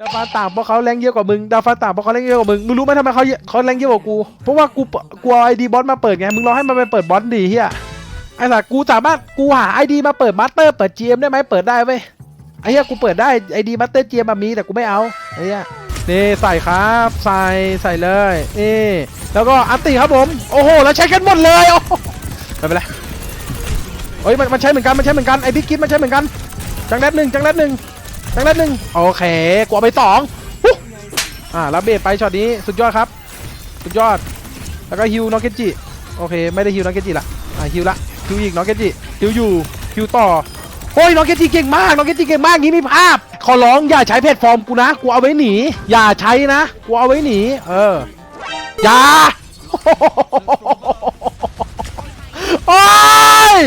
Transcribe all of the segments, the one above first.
ดาฟ้าต่างเพราะเขาแรงเยอะกว่ามึงดาฟ้าต่างเพราะเขาแรงเยอะกว่ามึงมึงรู้ไหมทำไมเขาเขาแรงเยอะกว่ากูเพราะว่ากูกูเอาไอดีบอสมาเปิดไงมึงรอให้มันไปเปิดบอสดีเฮียไอ้สัสกูสามารถกูหาไอดีมาเปิดมาสเตอร์เปิด GM ได้ไหมเปิดได้เว้ยไอ้เหี้ยกูเปิดได้ไอดีมาสเตอร์ GM มามีแต่กูไม่เอาไอ้เหี้ยนี่ใส่ครับใส่ใส่เลยนี่แล้วก็อันติครับผมโอ้โหแล้วใช้กันหมดเลยโอ้ไม่เป็นไรเฮ้ยมันมันใช้เหมือนกันมันใช้เหมือนกันไอบิ๊กคิดมันใช้เหมือนกันจังแรดหนึ่งจังแรดหนึ่ง จังแรดหนึ่งโอเคกูเอาไปสองอ่าแล้วเบสไปช็อตนี้สุดยอดครับ สุดยอด แล้วก็ฮิวน็อกเกจิโอเค ไม่ได้ฮิวน็อกเกจิละอ่าฮิวละฮิวอีกน็อกเกจิฮิวอยู่ฮิวต่อโอ้ยน็อกเกจิเก่งมากน็อกเกจิเก่งมากงี้มีภาพ ขอร้องอย่าใช้แพลตฟอร์มกูนะกูเอาไว้หนี อย่าใช้นะกูเอาไว้หนี เอออย่าโอ้ย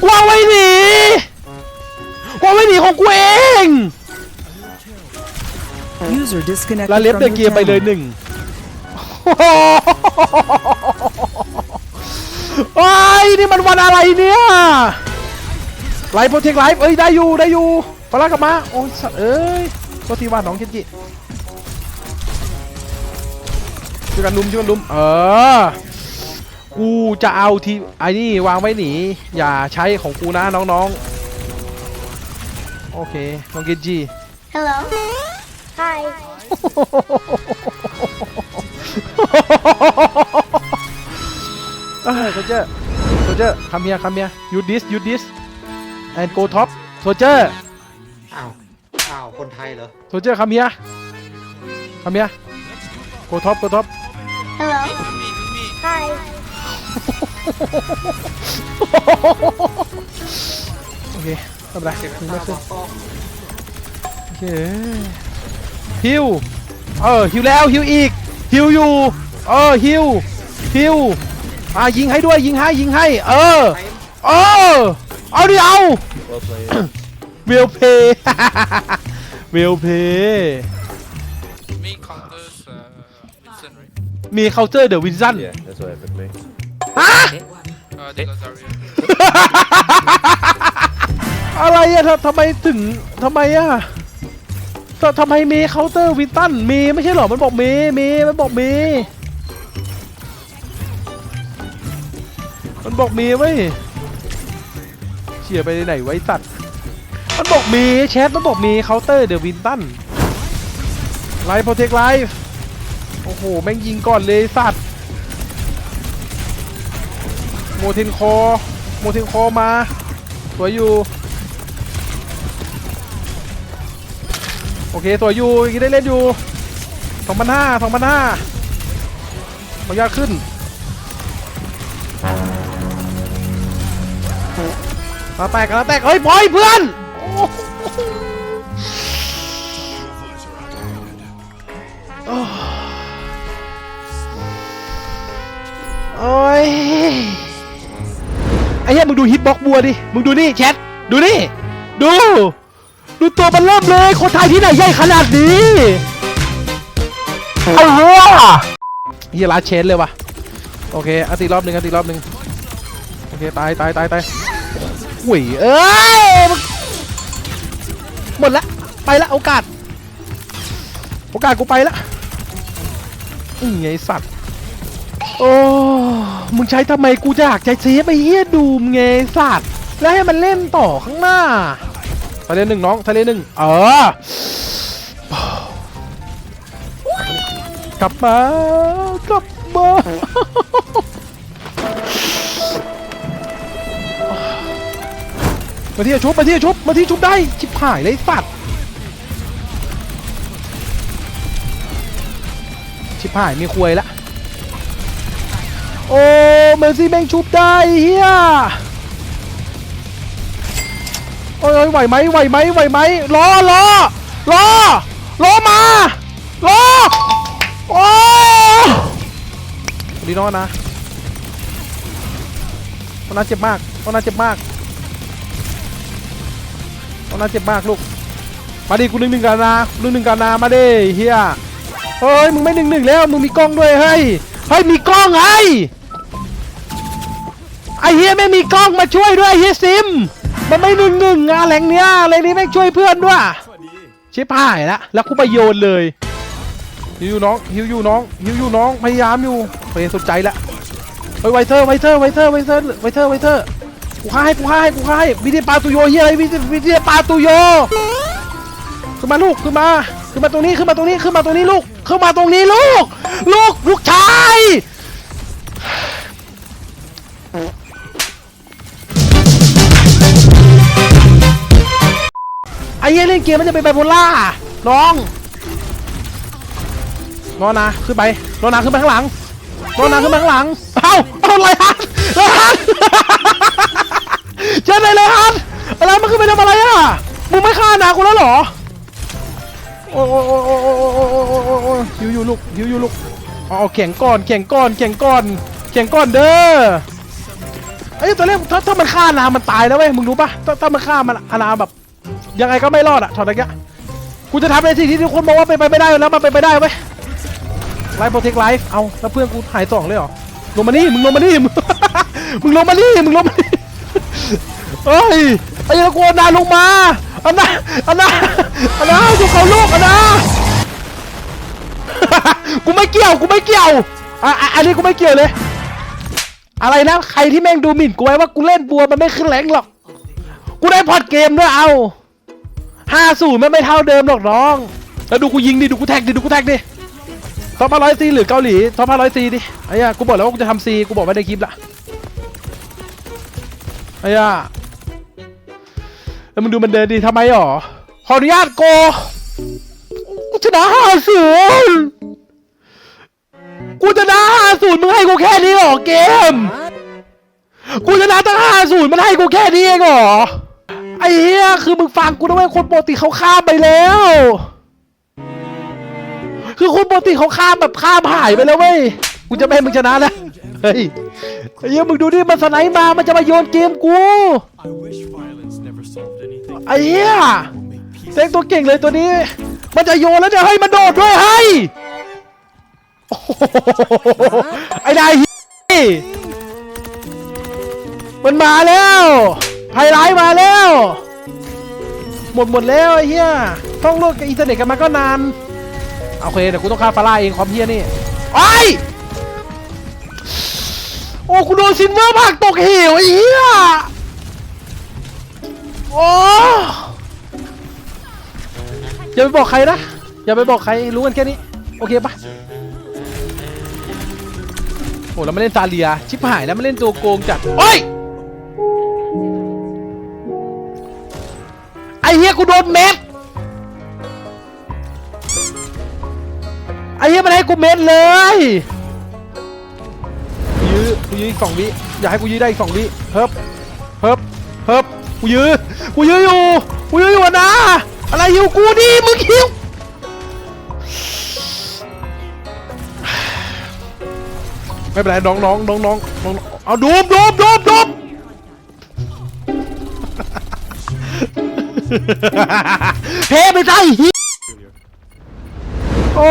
กูเอาไว้หนี กูเอาไว้หนีของกูเอง User disconnected แล้วเล็บ from เด your เกียร์ไปเลย channel. หนึ่งโอ้ยนี่มันวันอะไรเนี่ยไลฟ์โปรเทคไลฟ์เอ้ย ได้อยู่ ได้อยู่พลักกลับมา โอ้ยสัตว์เอ้ยตัวทีว่าน้องเคนจิช่วยกันลุมช่วยกันลุม เออ กูจะเอาทีไอ้นี่วางไว้หนี อย่าใช้ของกูนะน้องๆ โอเคน้องเคนจิ Hello. Hi. เออโซเจอร์โซเจอร์คัมเฮียคัมเฮียยูดิสยูดิสแอนโกท็อปโซเจอร์อ้าวอ้าวคนไทยเหรอโซเจอร์คัมเฮียคัมเฮียโกท็อปโกท็อป Hello. Hi. โอเคไม่ เป็นไรเก็บยิงข้าไม่วขึ้นกล้องโอเคฮิวเออฮิวแล้วฮิวอีกฮิวอยู่เออฮิวฮิวอะยิงให้ด้วยยิงให้ยิงให้ เออไทยเออเอาดิเอาเวลเพย์เวลเพย์ Me counters uh, Vincent, right? มีเคาน์เตอร์เดอะวินซัน Yeah, that's what happened to me. ฮะ อะไรอะทำไมถึงทำไมอะทำทำไมมีเคาน์เตอร์วินตันมีไม่ใช่หรอ มันบอกมีมีมันบอกมีมันบอกมีเว้เชียไปไหนไว้สัตว์มันบอกมีแชทมันบอกมีเคาน์เตอร์เดอะวินตันไลฟ์โปรเทคไลฟ์โอ้โห แม่งยิงก่อนเลยสัตว์โมเทนคอโมเทนคอมาสวยอยู่ เคสวยอยู่ยังได้เล่นอยู่สองพันห้าสองพันห้าขออนุญาขึ้นมาแตกกันแตกเฮ้ยบอยเพื่อนโอ้โอ้ยไอ้เหี้ยมึงดูฮิตบ็อกบัวดิ มึงดูนี่แชท ดูนี่ ดู ดูตัวมันเริ่มเลยคนไทยที่ไหนใหญ่ขนาดนี้เอาเหี้ยเฮียลาเชนเลยว่ะโอเคอัติรอบหนึ่งอัติรอบหนึ่งโอเคตายตายตายตายหุยเอ้ยหมดละไปละโอกาส โอกาสกูไปละอือไงสัตว์โอ้มึงใช้ทำไมกูจะอยากใจเซฟไอ้เหี้ยดูมไงสัตว์แล้วให้มันเล่นต่อข้างหน้า ทะเลหนึ่งน้องทะเลหนึ่งเออกลับมากลับมามาที่จะชุบมาที่จะชุบมาที่ชุบได้ชิบหายเลยสัตว์ชิบหายมีควยละโอ้เมอร์ซี่แม่งชุบได้เฮีย โอ้ยไหวไหมไหวไหมไหวไหมรอรอรอรอมารอโอ้ดีน้อนะตอนนั้นเจ็บมากตอนนั้นเจ็บมากตอนนั้นเจ็บมากลูกมาดิกูหนึ่งหนึ่งกันนะหนึ่งหนึ่งกันนะมาดิเฮียเฮ้ยมึงไม่หนึ่งหนึ่งแล้วมึงมีกล้องด้วยเฮ้ยเฮ้ยมีกล้องไอ้ไอ้เฮียไม่มีกล้องมาช่วยด้วยเฮียซิม มันไม่หนึ่งหนึ่งอะแหล่งเนี้ยแหล่งนี้แม่งช่วยเพื่อนด้วยชิบหายละแล้วกูไปโยนเลยฮิวอยู่น้องฮิวอยู่น้องฮิวอยู่น้องพยายามอยู่เฟยสุดใจละเฮ้ยไวเทอร์ไวเทอร์ไวเทอร์ไวเทอร์ไวเทอร์ไวเทอร์กูฆ่าให้กูฆ่าให้กูฆ่าให้วิธีปาตุโยเฮียอะไรวิธีวิธีปาตุโยขึ้นมาลูกขึ้นมาขึ้นมาตรงนี้ขึ้นมาตรงนี้ขึ้นมาตรงนี้ลูกขึ้นมาตรงนี้ลูก ลูกลูกชาย เหี้ยเล่นเกมมันจะเป็นไบโพล่าน้องนอนนาขึ้นไปนอนนาขึ้นไปข้างหลังนอนนาขึ้นไปข้างหลังเอ้าเอาอะไรฮะเลยฮะเช่นเลยฮะอะไรมันขึ้นไปทำอะไรอะมึงไม่ฆ่านากูแล้วเหรอโอ้ยโอ้ยโอ้ยโอ้ยโอ้ยโอ้ยยิวอยู่ลูกยิวอยู่ลูกเอาแข่งก่อนแข่งก่อนแข่งก่อนแข่งก่อนเด้อไอ้ตัวเล็กถ้าถ้ามันฆ่านามันตายแล้วเว้ยมึงรู้ปะถ้าถ้ามันฆ่ามันอานาแบบ ยังไงก็ไม่รอดอะช็อตตะกี้กูจะทำในสิ่งที่ทุกคนบอกว่าเป็นไปไม่ได้แล้วมันเป็นไปได้เว้ยไลฟ์โปรเทคไลฟ์เอาแล้วเพื่อนกูหายสองเลยเหรอลงมานี่มึงลงมานี่มึงมึงลงมานี่มึงลงมานี่เฮ้ยไอ้ยากูเอานาลงมาอันนาอันนาอันนาดูเขาลูกอันนากูไม่เกี่ยวกูไม่เกี่ยวอะอันนี้กูไม่เกี่ยวเลย อะไรนะใครที่แม่งดูหมิ่นกูไว้ว่ากูเล่นบัวมันไม่ขึ้นแรงหรอก กูได้พอร์ตเกมด้วยเอา ห้าสูไม่ไม่เท่าเดิมหรอกน้อง แล้วดูกูยิงดิ ดูกูแท็กดิ ดูกูแท็กดิท็อปห้าร้อยซีหรือเกาหลีท็อปห้าร้อยซีดิ ไอ้ย่ากูบอกแล้วว่ากูจะทำซี กูบอกไว้ในคลิปละไอ้ย่าแล้วมึงดูมันเดินดิทำไมหรอ ขออนุญาตโกกูชนะห้าศูนย์กูชนะห้าศูนย์มึงให้กูแค่นี้หรอเกม กูชนะตั้งห้าศูนย์มันให้กูแค่นี้เองหรอ ไอ้เหี้ยคือมึงฟังกูด้วยคนปกติเขาข้ามไปแล้ว คือคนปกติเขาข้ามแบบข้ามหายไปแล้วเว้ยกูจะไม่ให้มึงชนะแล้วเฮ้ยไอ้เหี้ยมึงดูดิมันสไนมามันจะมาโยนเกมกูไอ้เหี้ยเซ็งตัวเก่งเลยตัวนี้ มันจะโยนแล้วจะให้มันโดดด้วยให้ยโอ้โหไอ้นายเหี้ยมันมาแล้ว ไฮไลท์มาแล้ว หมดหมดแล้วไอ้เหี้ยต้องโลดกับอินเทอร์เน็ตกันมาก็นานโอเคเดี๋ยวกูต้องฆ่าฟาร่าเองความเหี้ยนี่ไอ้โอ้กูโดนซินเวอร์ผักตกเหวไอ้เหี้ยโอ้อย่าไปบอกใครนะ อย่าไปบอกใครรู้กันแค่นี้ โอเคปะโอ้เราไม่เล่นซาเลีย ชิบหายแล้วไม่เล่นตัวโกงจัดโอ้ย กูโดนเม็ดไอ้เหี้ยมันให้กูเม็ดเลยยื้อกูยื้ออีกสองวิอยากให้กูยื้อได้อีกสองวิเฮิบเฮิบเฮิบกูยื้อกูยื้ออยู่กูยื้ออยู่อะนะอะไรหิวกูดิมึงหิวไม่เป็นไรน้องน้องน้องน้องน้องเอาดูมดูมดูมดูม เฮ้ไม่ใช่ฮิโอ้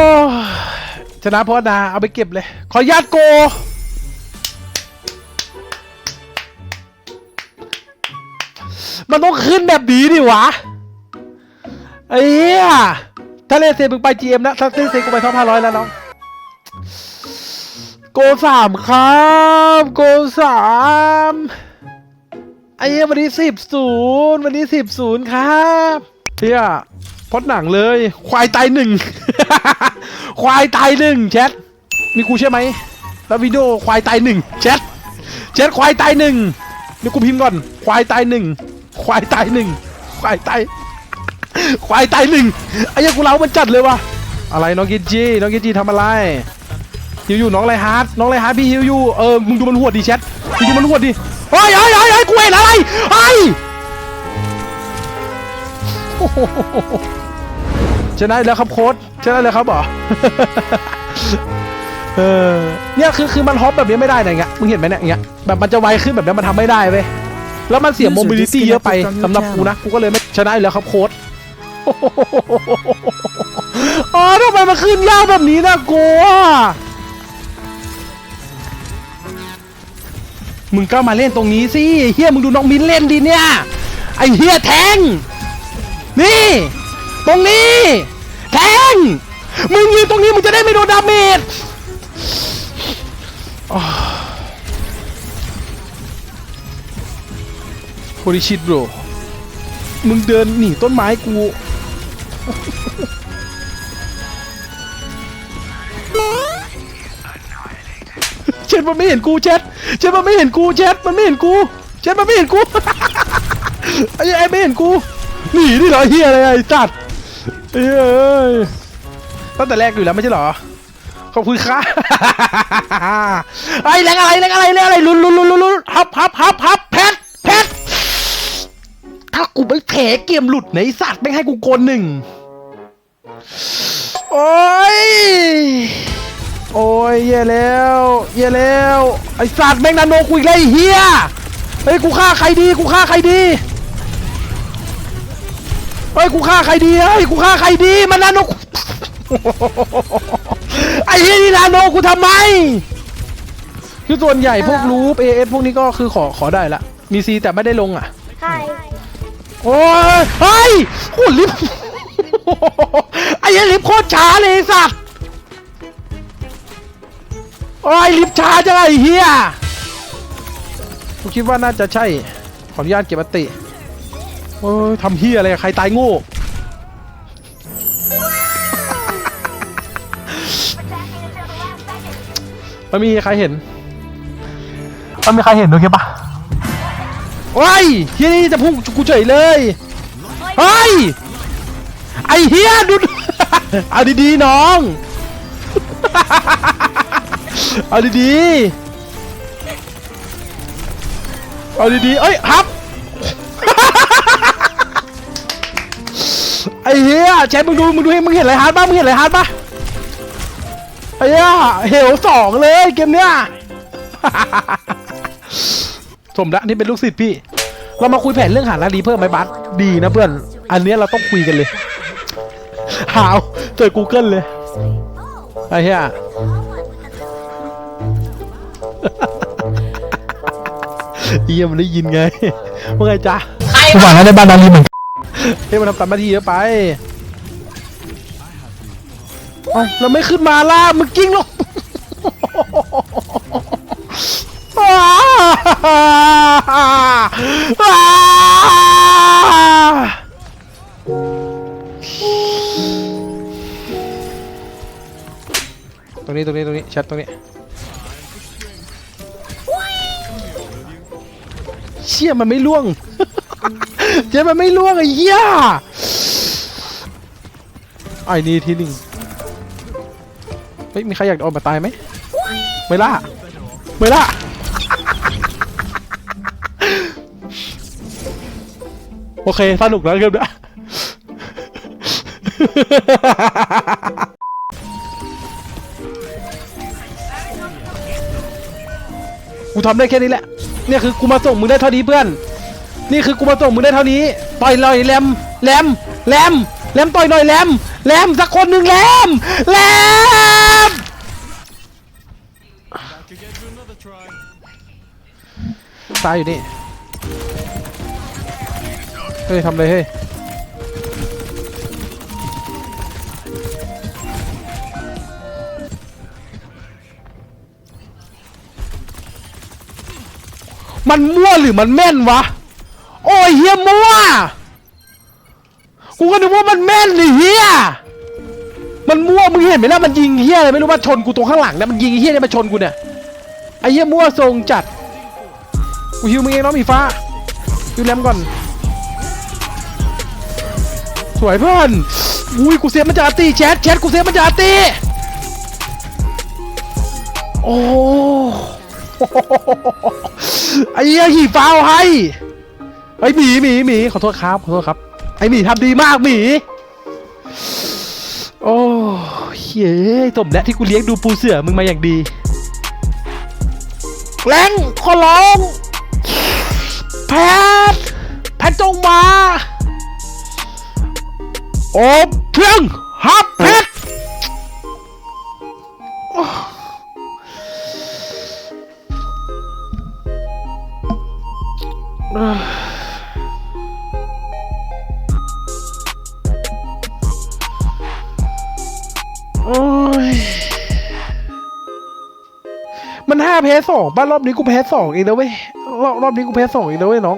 ชนะเพราะนาเอาไปเก็บเลย ขออนุญาตโก มันต้องขึ้นแบบนี้ดิวะไอ้เหี้ยถ้าเล่นเซมึงไป GM นะถ้าเล่นเซกูไปท็อปห้าร้อยแล้วน้องโกสามครับ โกสาม ไอ้เหี้ยวันนี้สิบศูนย์วันนี้สิบศูนย์ครับเฮียพอดหนังเลย ควายตายหนึ่ง ควายตายหนึ่งแชทมีกูใช่ไหมแล้ววิดีโอควายตายหนึ่งแชทแชทควายตายหนึ่งนี่กูพิมพ์ก่อน ควายตายหนึ่งควายตายหนึ่งควายตายควายตายหนึ่งไอ้เหี้ยกูเล้ามันจัดเลยวะอะไรน้องกิจีน้องกิจีทำอะไรฮิวอยู่น้องไรฮาร์ดน้องไรฮาร์ดพี่ฮิวอยู่เออมึงดูมันหวดดิแชทมึงดูมันหวดดิ เฮ้ยเฮ้ยเฮ้ยเฮ้ยกูเห็นอะไรไอ้ยโอ้โหชนะแล้วครับโค้ดชนะแล้วครับเหรอเออเนี่ยคือคือมันฮอปแบบนี้ไม่ได้นะอย่างเงี้ยมึงเห็นไหมเนี่ยอย่างเงี้ยแบบมันจะไวขึ้นแบบนี้มันทำไม่ได้เว้ยแล้วมันเสียโมบิลิตี้เยอะไปสำหรับกูนะกูก็เลยไม่ชนะอีกแล้วครับโค้ดอ๋อทำไมมันขึ้นยากแบบนี้นะกูอะ มึงก็มาเล่นตรงนี้สิเฮียมึงดูน้องมิ้นเล่นดิเนี่ย ไอเฮียแทง นี่ ตรงนี้ แทง มึงยืนตรงนี้มึงจะได้ไม่โดนดาเมจโฮลิชิตโบรมึงเดินหนีต้นไม้กูเช็ดมันไม่เห็นกูเช็ด เช็ดมันไม่เห็นกูเช็ดมันไม่เห็นกูเช็ดมันไม่เห็นกูไอ้ไอ้ไม่เห็นกูหนีดิเหรอเฮียอะไรไอ้จัดเอ้ยตั้งแต่แรกอยู่แล้วไม่ใช่เหรอขอบคุณค่ะไอ้แรงอะไรแรงอะไรแรงอะไรลุ้นลุ้นลุ้นลุ้นลุ้นฮับฮับฮับฮับแพทแพทถ้ากูไม่แผลเกมหลุดไหนสัตว์ไม่ให้กูโกนหนึ่งโอ้ย โอ้ยเย่แล้วเย่แล้วไอสัตว์แม่งนาโนกูอีกแล้วไอ้เฮียเฮ้ยกูฆ่าใครดีกูฆ่าใครดีเฮ้ยกูฆ่าใครดีเฮ้ยกูฆ่าใครดีมันนาโนกูไอ้เฮียนี่นาโนกูทำไม คือส่วนใหญ่พวกรูปเอเอพวกนี้ก็คือขอขอได้ละ มีซีแต่ไม่ได้ลงอะ Hi. โอ้ยเฮ้ยโคตรลิฟต์ไอ้เหี้ยลิฟต์โคตรช้าเลยไอ้สัตว์ โอ้ยลิฟต์ช้าจังไอ้เฮียกูคิดว่าน่าจะใช่ ขออนุญาตเก็บอติโอ้ยทำเฮียอะไรกับใครตายโง่มันมีใครเห็นมันมีใครเห็นโอเคปะโอ้ยเฮียนี่จะพุ่งกูเฉยเลยเฮ้ยไอเฮียดูเอาดีๆน้อง เอาดีๆเอาดีๆเอ้ยครับ ไอ้เหี้ยแชทมึงดูมึงดูให้มึงเห็นอะไรฮาร์ดบ้างมึงเห็นอะไรฮาร์ดป่ะไอ้เหี้ยเหวสองเลยเกมเนี้ย สมละนี่เป็นลูกศิษย์พี่ เรามาคุยแผนเรื่องหานาดีเพิ่มไหมบัสดีนะเพื่อน อันเนี้ยเราต้องคุยกันเลย หาวเจอ Google เลย ไอ้เหี้ย เยี่ยมันได้ยินไงว่าไงจ๊ะกูฝันแล้วในบ้านนาลีเหมือนกันเฮ้ยมันทำตามหน้าที่เยอะไปเอ้าเราไม่ขึ้นมาล่ะมึงกิ้งลงตรงนี้ตรงนี้ตรงนี้แชทตรงนี้ เชี่ยมันไม่ล่วง เจ๊มันไม่ล่วงไอ้เหี้ยไอ้นี่ทีหนึ่งเฮ้ยมีใครอยากออกมาตายไหมไม่ล่าไม่ล่าโอเคสนุกแล้วเกมเนี้ยกูทำได้แค่นี้แหละ เนี่ยคือกูมาส่งมึงได้เท่านี้เพื่อน นี่คือกูมาส่งมึงได้เท่านี้ต่อยหน่อยแรมแรมแรมแรมต่อยหน่อยแรมแรมสักคนหนึ่งแรมแรมตายอยู่นี่เฮ้ยทำอะไรเฮ้ย มันมั่วหรือมันแม่นวะ โอ้ยเฮียมั่ว กูก็นึกว่ามันแม่นเลยเฮียมันมั่วมึงเห็นไหมล่ะมันยิงเฮียอะไรไม่รู้มาชนกูตรงข้างหลังนี่ยมันยิงเฮียเนี่ยมาชนกูเนี่ยไอ้เฮียมั่วทรงจัดกูฮิวมึงเองน้องมีฟ้าฮิวแรมก่อน สวยเพื่อนอุ้ยกูเซฟมันจะอาตีแชทแชทกูเซฟมันจะอาตีโอ้ ไอ้เหี้ยหีฟ้าเอาให้ไอ้หมีหมีหมีขอโทษครับ ขอโทษครับ ไอ้หมีทำดีมากหมี โอ้เฮ้ยสมแล้วที่กูเลี้ยงดูปูเสือมึงมาอย่างดี แรงขอร้องแพทย์แพทย์จงมา โอ้เพียงฮับแพท แพ้สองบ้านรอบนี้กูแพ้สองเองนะเว้ยรอบรอบนี้กูแพ้สองเองนะเว้ยน้อง